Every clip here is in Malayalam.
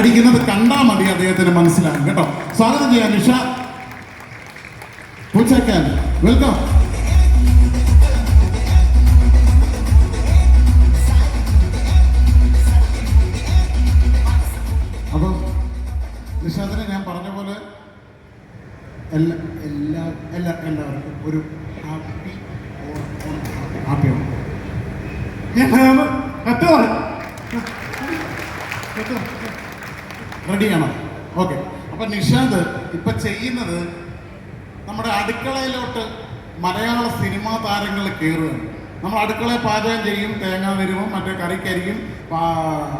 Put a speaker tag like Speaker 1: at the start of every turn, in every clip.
Speaker 1: അടിക്കുന്നത് കണ്ടാൽ മതി അദ്ദേഹത്തിന് മനസ്സിലാകും കേട്ടോ? സ്വാഗതം ചെയ്യാം നിഷ. പൂച്ചക്കാൻ വെൽക്കം അപ്പം നിഷാദിനെ ഞാൻ പറഞ്ഞ പോലെ എല്ലാ എല്ലാ എല്ലാ എല്ലാവർക്കും ഒരു ഹാപ്പി ഹാപ്പിയാണ് റെഡിയാണോ ഓക്കെ. അപ്പൊ നിഷാദ് ഇപ്പൊ ചെയ്യുന്നത് നമ്മുടെ അടുക്കളയിലോട്ട് മലയാള സിനിമാ താരങ്ങൾ കയറുകയാണ്. നമ്മൾ അടുക്കളയിൽ പാചകം ചെയ്യും തേങ്ങ വരുവും മറ്റേ കറിക്കരിക്കും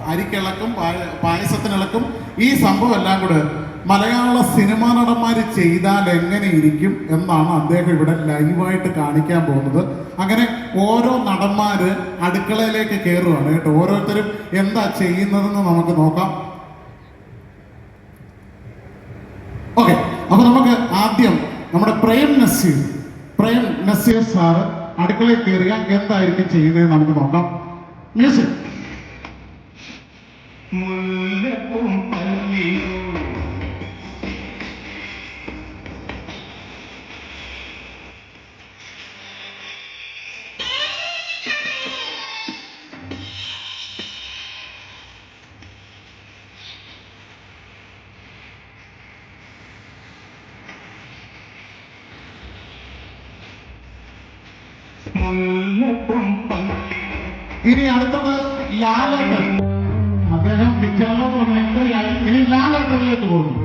Speaker 1: അരിക്കിളക്കും പായ- പായസത്തിനിളക്കും. ഈ സംഭവം എല്ലാം കൂടെ മലയാള സിനിമാ നടന്മാർ ചെയ്താൽ എങ്ങനെ ഇരിക്കും എന്നാണ് അദ്ദേഹം ഇവിടെ ലൈവായിട്ട് കാണിക്കാൻ പോകുന്നത്. അങ്ങനെ ഓരോ നടന്മാര് അടുക്കളയിലേക്ക് കയറുകയാണ് കേട്ടോ. ഓരോരുത്തരും എന്താ ചെയ്യുന്നതെന്ന് നമുക്ക് നോക്കാം ഓക്കെ അപ്പൊ നമുക്ക് ആദ്യം നമ്മുടെ പ്രേം നസീർ പ്രേം നസീർ സാറ് അടുക്കളയിൽ കയറിയ എന്തായിരിക്കും ചെയ്യുന്നത് നമുക്ക് നോക്കാം. മ്യൂസിക്
Speaker 2: മുല്ലപ്പൂം
Speaker 1: ഇനി അടുത്തത് ലാലേട്ടൻ. അദ്ദേഹം പിക്ചറിലോട്ട് വന്നിട്ട് ഇനി ലാലേട്ടനിലേക്ക് പോകുന്നു?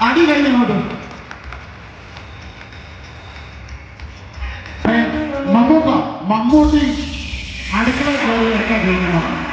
Speaker 1: അടി കഴിഞ്ഞോട്ട് മമ്മൂക്ക മമ്മൂട്ടി അടുക്കള എടുക്കാൻ കഴിയുന്നു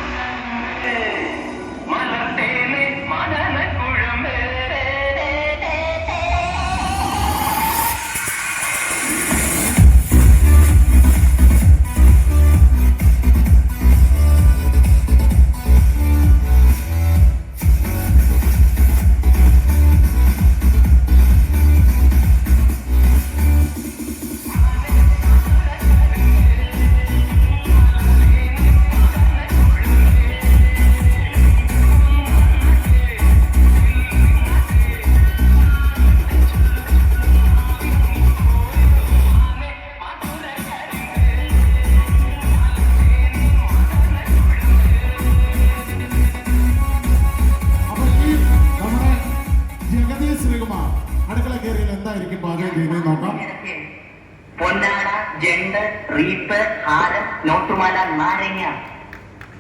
Speaker 3: നോട്ടുമാല നാരങ്ങ.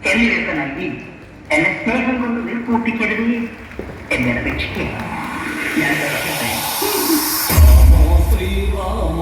Speaker 3: എന്നിവയൊക്കെ നൽകി? എന്നെ സ്നേഹം കൊണ്ട് വീർപ്പൂട്ടിക്കരുത് എന്നെ അപേക്ഷിക്കുക ഞാൻ.
Speaker 4: ശ്രീരാമ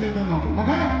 Speaker 4: 这个好 ok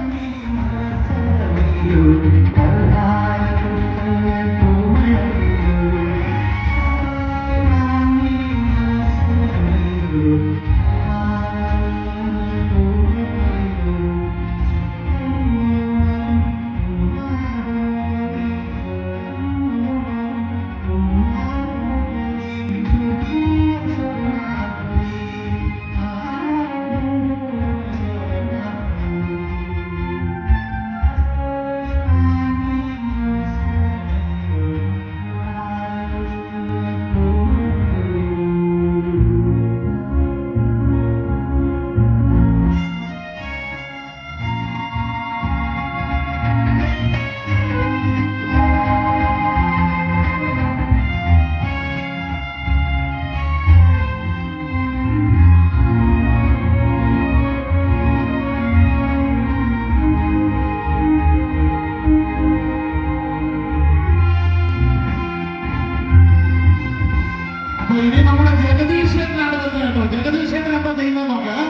Speaker 1: ഇനി നമ്മുടെ ജഗദീശ്വരനാണ് തന്നെ കേട്ടോ. ജഗദീശ്വരൻ എന്താ ചെയ്യുന്നത് നോക്കാം.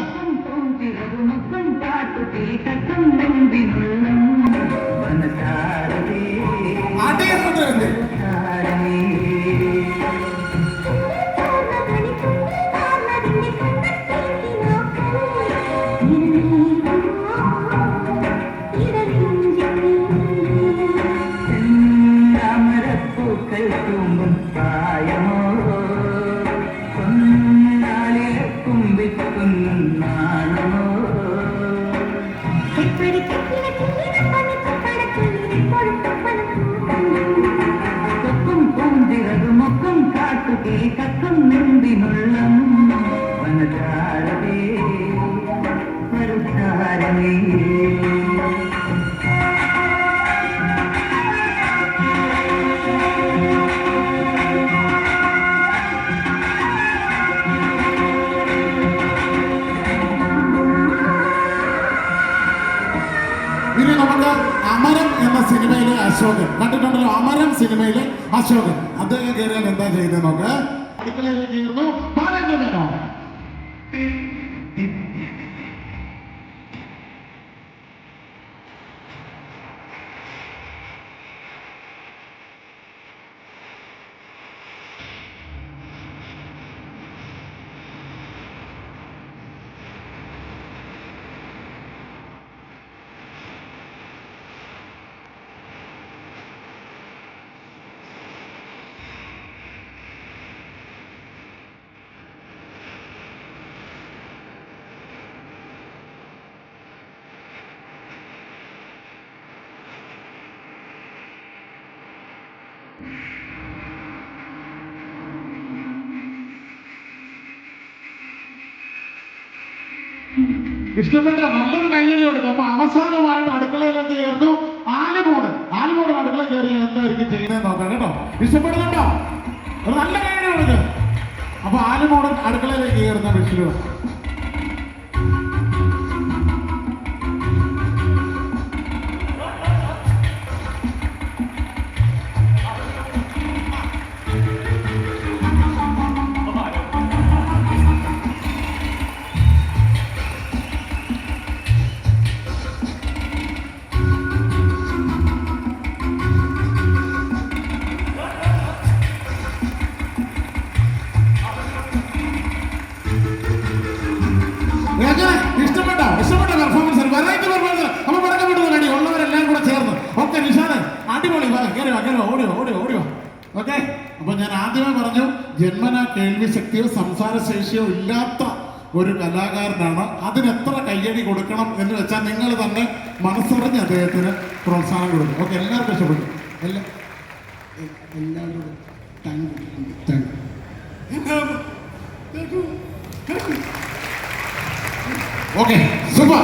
Speaker 3: നെന്തിനുള്ളം വനതാരവേ മരുതാരമേ
Speaker 1: ഇനി നമുക്ക് അമരം എന്ന സിനിമയിലെ അശോകൻ. കണ്ടിട്ടുണ്ടല്ലോ അമരം സിനിമയിലെ അശോകൻ. അദ്ദേഹം കയറിയാൽ എന്താ ചെയ്യുന്നത് നോക്ക് ってくれる理由も誰のなの ഇഷ്ടപ്പെട്ട നല്ലൊരു കയ്യടി കൊടുക്കും അവസാനമായിട്ട് അടുക്കളയിലേക്ക് ചേർന്നു? ആലുമോട് ആലുമോട് അടുക്കള കയറി എന്തായിരിക്കും ചെയ്യുന്നത് നോക്കാം കേട്ടോ. ഇഷ്ടപ്പെടുന്നുണ്ടോ? നല്ല കയ്യടി കൊടുക്കും അപ്പൊ ആലുമോട് അടുക്കളയിലേക്ക് കയറുന്ന വിഷു എങ്ങനെ ഇഷ്ടപ്പെട്ട ഇഷ്ടപ്പെട്ട പെർഫോമൻസ് വെറൈറ്റി പെർഫോമൻസ് അപ്പൊ പടക്കപ്പെട്ടത് കടി ഉള്ളവരെല്ലാം കൂടെ ചേർന്ന്. ഓക്കെ നിഷാദ് അടിപൊളി. കയറി കയറി ഓടിയോ ഓടിയോ ഓടിയോ ഓക്കെ അപ്പൊ ഞാൻ ആദ്യമേ പറഞ്ഞു ജന്മന കേൾവി ശക്തിയോ സംസാര ശേഷിയോ ഇല്ലാത്ത ഒരു കലാകാരനാണ്. അതിന് എത്ര കയ്യടി കൊടുക്കണം എന്ന് വെച്ചാൽ നിങ്ങൾ തന്നെ മനസ്സറിഞ്ഞ് അദ്ദേഹത്തിന് പ്രോത്സാഹനം കൊടുക്കും. ഓക്കെ എല്ലാവർക്കും ഇഷ്ടപ്പെട്ടു? എല്ലാ എല്ലാവരോടും thank thank you okay super